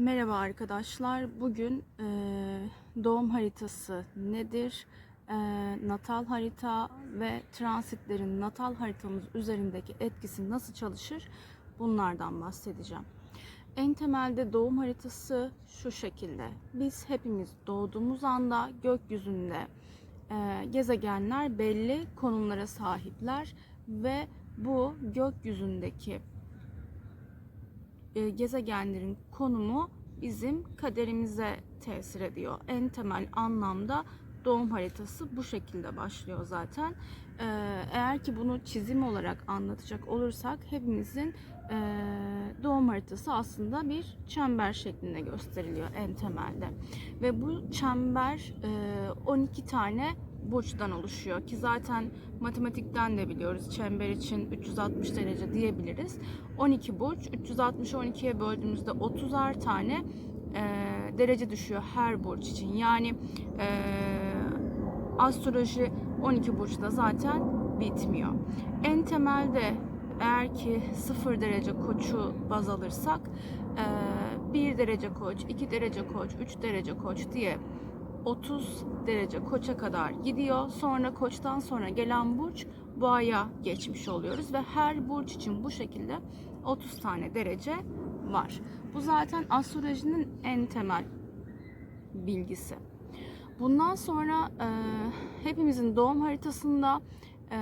Merhaba arkadaşlar. Bugün e, doğum haritası nedir? E, natal harita ve transitlerin natal haritamız üzerindeki etkisi nasıl çalışır? Bunlardan bahsedeceğim. En temelde doğum haritası şu şekilde. Biz hepimiz doğduğumuz anda gökyüzünde e, gezegenler belli konumlara sahipler ve bu gökyüzündeki gezegenlerin konumu bizim kaderimize tesir ediyor. En temel anlamda doğum haritası bu şekilde başlıyor zaten. E, eğer ki bunu çizim olarak anlatacak olursak hepimizin e, doğum haritası aslında bir çember şeklinde gösteriliyor en temelde. Ve bu çember e, 12 tane burçtan oluşuyor ki zaten matematikten de biliyoruz çember için 360 derece diyebiliriz. 12 burç 360'ı 12'ye böldüğümüzde 30'ar tane e, derece düşüyor her burç için. Yani e, astroloji 12 burçta zaten bitmiyor. En temelde eğer ki 0 derece koçu baz alırsak 1 derece koç, 2 derece koç, 3 derece koç diye 30 derece koça kadar gidiyor. Sonra koçtan sonra gelen burç boğaya geçmiş oluyoruz ve her burç için bu şekilde 30 tane derece var. Bu zaten astrolojinin en temel bilgisi. Bundan sonra e, hepimizin doğum haritasında e,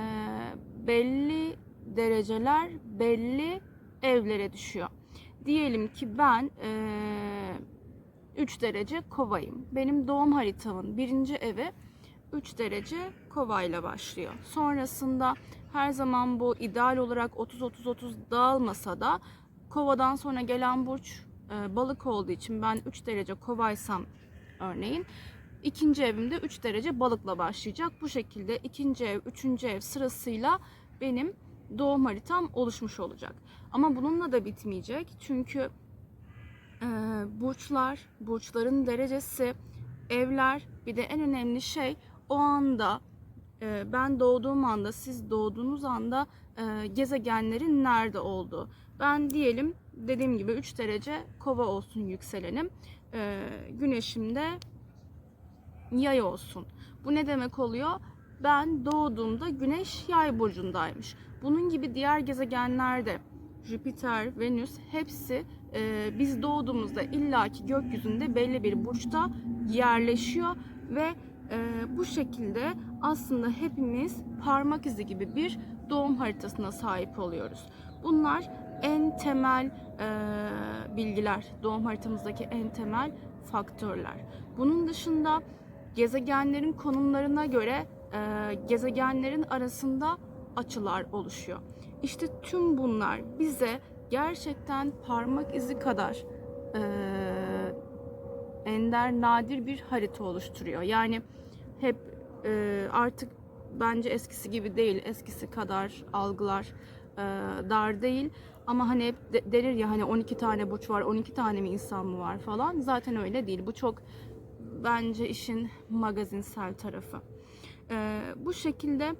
belli dereceler belli evlere düşüyor. Diyelim ki ben e, 3 derece kovayım. Benim doğum haritamın birinci evi 3 derece kovayla başlıyor. Sonrasında her zaman bu ideal olarak 30-30-30 dağılmasa da kovadan sonra gelen burç e, balık olduğu için ben 3 derece kovaysam örneğin ikinci evimde 3 derece balıkla başlayacak. Bu şekilde ikinci ev, üçüncü ev sırasıyla benim doğum haritam oluşmuş olacak. Ama bununla da bitmeyecek. Çünkü e, burçlar, burçların derecesi, evler bir de en önemli şey o anda e, ben doğduğum anda, siz doğduğunuz anda e, gezegenlerin nerede olduğu. Ben diyelim dediğim gibi 3 derece kova olsun yükselenim. E, güneşimde yay olsun. Bu ne demek oluyor? Ben doğduğumda güneş yay burcundaymış. Bunun gibi diğer gezegenlerde Jüpiter, Venüs hepsi e, biz doğduğumuzda illaki gökyüzünde belli bir burçta yerleşiyor ve e, bu şekilde aslında hepimiz parmak izi gibi bir doğum haritasına sahip oluyoruz. Bunlar en temel e, bilgiler, doğum haritamızdaki en temel faktörler. Bunun dışında gezegenlerin konumlarına göre e, gezegenlerin arasında açılar oluşuyor. İşte tüm bunlar bize gerçekten parmak izi kadar e, ender, nadir bir harita oluşturuyor. Yani hep e, artık bence eskisi gibi değil, eskisi kadar algılar e, dar değil. Ama hani hep de, denir ya hani 12 tane burç var, 12 tane mi insan mı var falan. Zaten öyle değil. Bu çok bence işin magazinsel tarafı. E, bu şekilde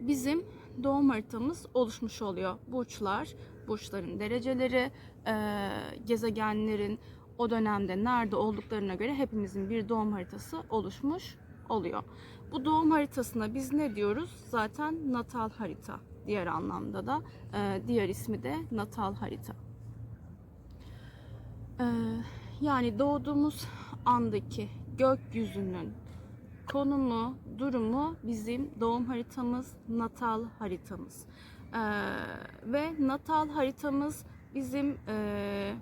bizim doğum haritamız oluşmuş oluyor. Burçlar, burçların dereceleri, e, gezegenlerin o dönemde nerede olduklarına göre hepimizin bir doğum haritası oluşmuş oluyor. Bu doğum haritasına biz ne diyoruz? Zaten natal harita. Diğer anlamda da e, diğer ismi de natal harita. E, yani doğduğumuz andaki gökyüzünün konumu, durumu bizim doğum haritamız, natal haritamız. Ve natal haritamız bizim e,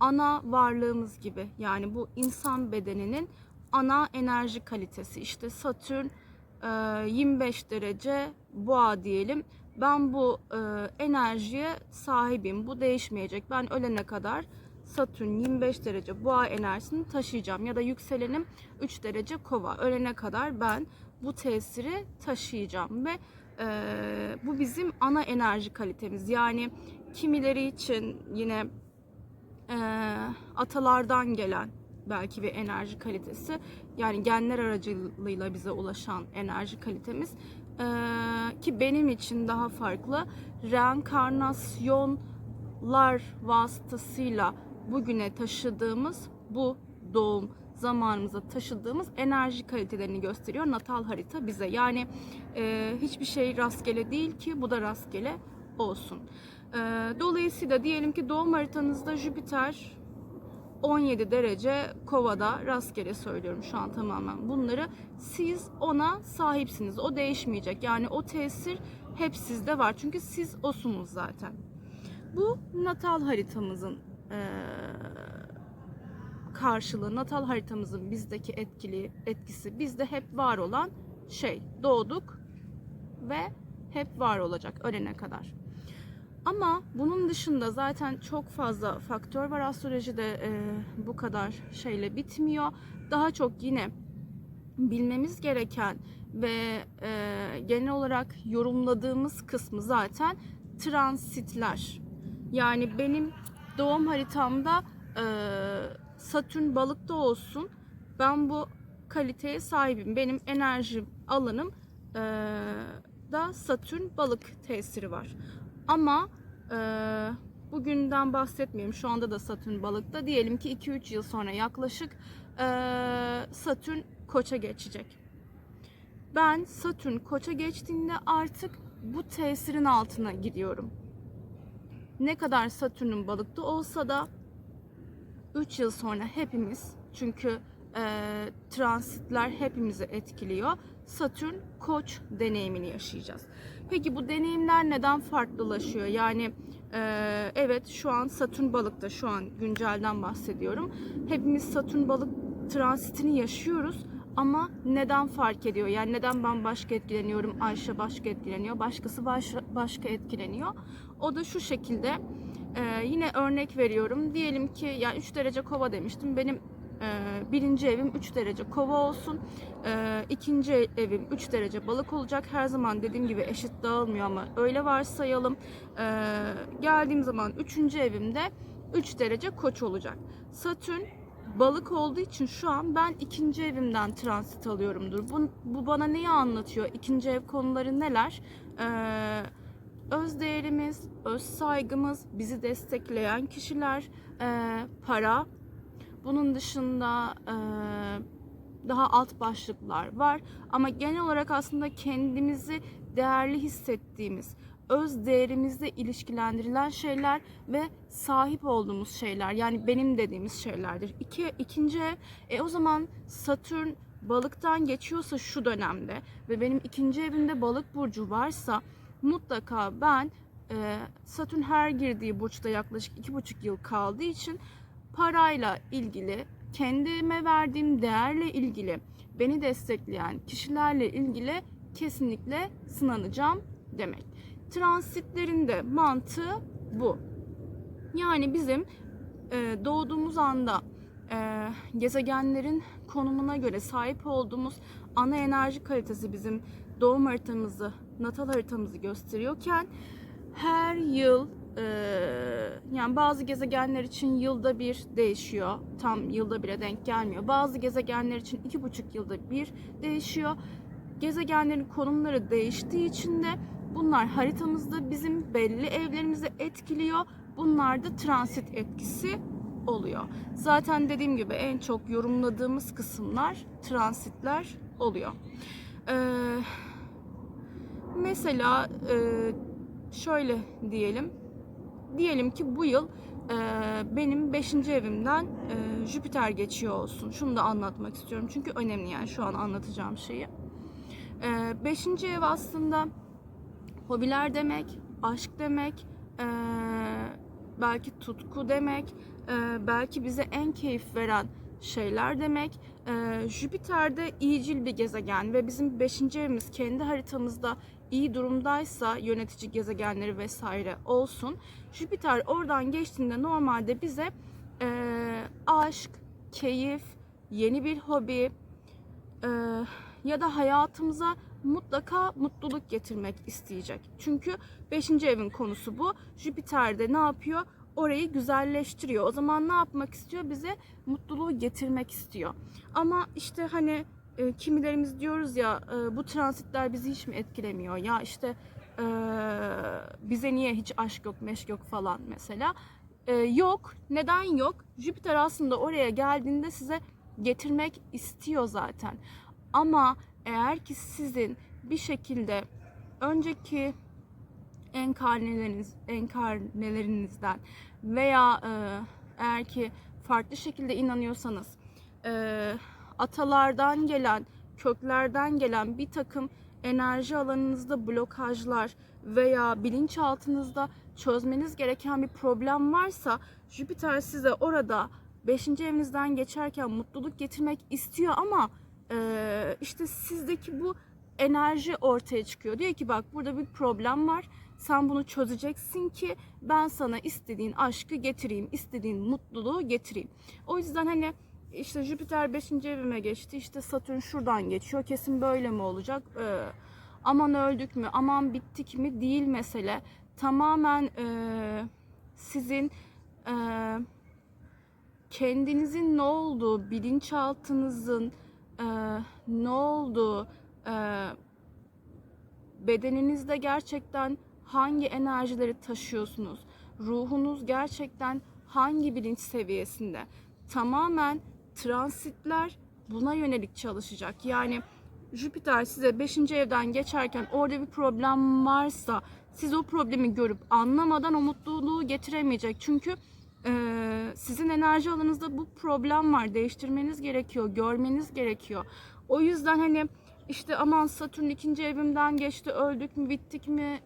ana varlığımız gibi. Yani bu insan bedeninin ana enerji kalitesi. İşte Satürn e, 25 derece boğa diyelim. Ben bu e, enerjiye sahibim. Bu değişmeyecek. Ben ölene kadar Satürn 25 derece boğa enerjisini taşıyacağım ya da yükselenim 3 derece kova ölene kadar ben bu tesiri taşıyacağım ve bu bizim ana enerji kalitemiz. Yani kimileri için yine e, atalardan gelen belki bir enerji kalitesi yani genler aracılığıyla bize ulaşan enerji kalitemiz. E, ki benim için daha farklı reenkarnasyonlar vasıtasıyla bugüne taşıdığımız bu doğum zamanımıza taşıdığımız enerji kalitelerini gösteriyor natal harita bize. Yani e, hiçbir şey rastgele değil ki bu da rastgele olsun. E, dolayısıyla diyelim ki doğum haritanızda Jüpiter 17 derece kovada rastgele söylüyorum şu an tamamen bunları. Siz ona sahipsiniz. O değişmeyecek. Yani o tesir hep sizde var. Çünkü siz osunuz zaten. Bu natal haritamızın eee, karşılığı, natal haritamızın bizdeki etkili etkisi bizde hep var olan şey. Doğduk ve hep var olacak ölene kadar. Ama bunun dışında zaten çok fazla faktör var astrolojide e, bu kadar şeyle bitmiyor. Daha çok yine bilmemiz gereken ve e, genel olarak yorumladığımız kısmı zaten transitler. Yani benim doğum haritamda e, Satürn balıkta olsun ben bu kaliteye sahibim. Benim enerjim, alanım e, da Satürn balık tesiri var. Ama e, bugünden bahsetmiyorum. Şu anda da Satürn balıkta. Diyelim ki 2-3 yıl sonra yaklaşık e, Satürn koça geçecek. Ben Satürn koça geçtiğinde artık bu tesirin altına gidiyorum. Ne kadar Satürn'ün balıkta olsa da 3 yıl sonra hepimiz çünkü e, transitler hepimizi etkiliyor. Satürn koç deneyimini yaşayacağız. Peki bu deneyimler neden farklılaşıyor? Yani e, evet şu an Satürn balıkta şu an güncelden bahsediyorum. Hepimiz Satürn balık transitini yaşıyoruz ama neden fark ediyor? Yani neden ben başka etkileniyorum, Ayşe başka etkileniyor, başkası başka, başka etkileniyor? O da şu şekilde. Ee, yine örnek veriyorum. Diyelim ki ya 3 derece kova demiştim. Benim e, birinci evim 3 derece kova olsun. E, ikinci evim 3 derece balık olacak. Her zaman dediğim gibi eşit dağılmıyor ama öyle varsayalım. E, geldiğim zaman 3. evimde 3 derece koç olacak. Satürn balık olduğu için şu an ben ikinci evimden transit alıyorumdur. Bu, bu bana neyi anlatıyor? İkinci ev konuları neler? Ee, öz değerimiz, öz saygımız, bizi destekleyen kişiler, e, para. Bunun dışında e, daha alt başlıklar var. Ama genel olarak aslında kendimizi değerli hissettiğimiz, öz değerimizle ilişkilendirilen şeyler ve sahip olduğumuz şeyler. Yani benim dediğimiz şeylerdir. İki, ikinci e, o zaman Satürn balıktan geçiyorsa şu dönemde ve benim ikinci evimde balık burcu varsa mutlaka ben e, Satürn her girdiği burçta yaklaşık iki buçuk yıl kaldığı için parayla ilgili kendime verdiğim değerle ilgili beni destekleyen kişilerle ilgili kesinlikle sınanacağım demek. Transitlerin de mantığı bu. Yani bizim e, doğduğumuz anda e, gezegenlerin konumuna göre sahip olduğumuz ana enerji kalitesi bizim doğum haritamızı, natal haritamızı gösteriyorken her yıl e, yani bazı gezegenler için yılda bir değişiyor. Tam yılda bire denk gelmiyor. Bazı gezegenler için iki buçuk yılda bir değişiyor. Gezegenlerin konumları değiştiği için de bunlar haritamızda bizim belli evlerimizi etkiliyor. Bunlar da transit etkisi oluyor. Zaten dediğim gibi en çok yorumladığımız kısımlar transitler oluyor. Ee, mesela e, şöyle diyelim. Diyelim ki bu yıl e, benim 5. evimden e, Jüpiter geçiyor olsun. Şunu da anlatmak istiyorum. Çünkü önemli yani şu an anlatacağım şeyi. 5. ev aslında hobiler demek, aşk demek, e, belki tutku demek, e, belki bize en keyif veren şeyler demek. E, Jüpiter de iyicil bir gezegen ve bizim 5. evimiz kendi haritamızda iyi durumdaysa yönetici gezegenleri vesaire olsun. Jüpiter oradan geçtiğinde normalde bize e, aşk, keyif, yeni bir hobi e, ya da hayatımıza mutlaka mutluluk getirmek isteyecek. Çünkü 5. evin konusu bu. Jüpiter de ne yapıyor? Orayı güzelleştiriyor. O zaman ne yapmak istiyor? Bize mutluluğu getirmek istiyor. Ama işte hani e, kimilerimiz diyoruz ya e, bu transitler bizi hiç mi etkilemiyor? Ya işte e, bize niye hiç aşk yok, meşk yok falan mesela. Ee, yok. Neden yok? Jüpiter aslında oraya geldiğinde size getirmek istiyor zaten. Ama eğer ki sizin bir şekilde önceki enkarneleriniz, enkarnelerinizden veya e, eğer ki farklı şekilde inanıyorsanız e, atalardan gelen, köklerden gelen bir takım enerji alanınızda blokajlar veya bilinçaltınızda çözmeniz gereken bir problem varsa Jüpiter size orada 5. evinizden geçerken mutluluk getirmek istiyor ama e, işte sizdeki bu enerji ortaya çıkıyor. Diyor ki bak burada bir problem var. Sen bunu çözeceksin ki ben sana istediğin aşkı getireyim, istediğin mutluluğu getireyim. O yüzden hani işte Jüpiter 5. evime geçti. işte Satürn şuradan geçiyor. Kesin böyle mi olacak? Ee, aman öldük mü? Aman bittik mi? Değil mesele. Tamamen e, sizin e, kendinizin ne olduğu, bilinçaltınızın e, ne olduğu, e, bedeninizde gerçekten hangi enerjileri taşıyorsunuz? Ruhunuz gerçekten hangi bilinç seviyesinde? Tamamen transitler buna yönelik çalışacak. Yani Jüpiter size 5. evden geçerken orada bir problem varsa siz o problemi görüp anlamadan o mutluluğu getiremeyecek. Çünkü e, sizin enerji alanınızda bu problem var. Değiştirmeniz gerekiyor, görmeniz gerekiyor. O yüzden hani işte aman Satürn ikinci evimden geçti, öldük mü, bittik mi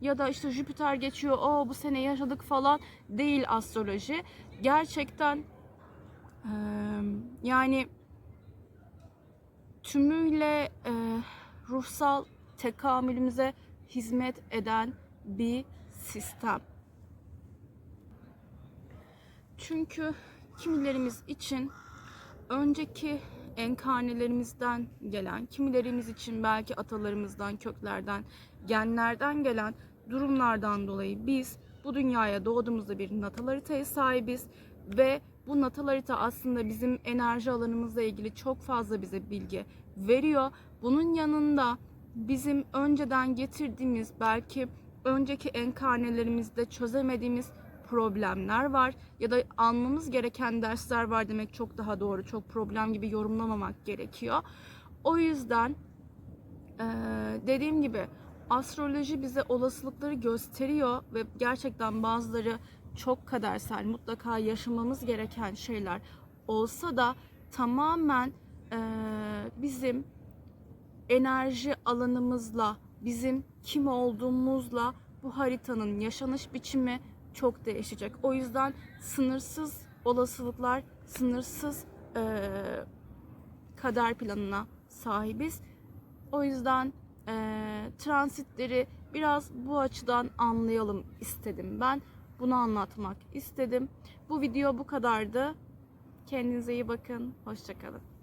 ya da işte Jüpiter geçiyor, o bu sene yaşadık falan değil astroloji. Gerçekten yani tümüyle ruhsal tekamülümüze hizmet eden bir sistem. Çünkü kimilerimiz için önceki enkarnelerimizden gelen, kimilerimiz için belki atalarımızdan, köklerden, genlerden gelen durumlardan dolayı biz bu dünyaya doğduğumuzda bir natal haritaya sahibiz ve bu natal harita aslında bizim enerji alanımızla ilgili çok fazla bize bilgi veriyor. Bunun yanında bizim önceden getirdiğimiz belki önceki enkarnelerimizde çözemediğimiz problemler var ya da almamız gereken dersler var demek çok daha doğru. Çok problem gibi yorumlamamak gerekiyor. O yüzden dediğim gibi astroloji bize olasılıkları gösteriyor ve gerçekten bazıları çok kadersel, mutlaka yaşamamız gereken şeyler olsa da tamamen bizim enerji alanımızla, bizim kim olduğumuzla bu haritanın yaşanış biçimi çok değişecek. O yüzden sınırsız olasılıklar, sınırsız eee, kader planına sahibiz. O yüzden eee, transitleri biraz bu açıdan anlayalım istedim ben. Bunu anlatmak istedim. Bu video bu kadardı. Kendinize iyi bakın. Hoşçakalın.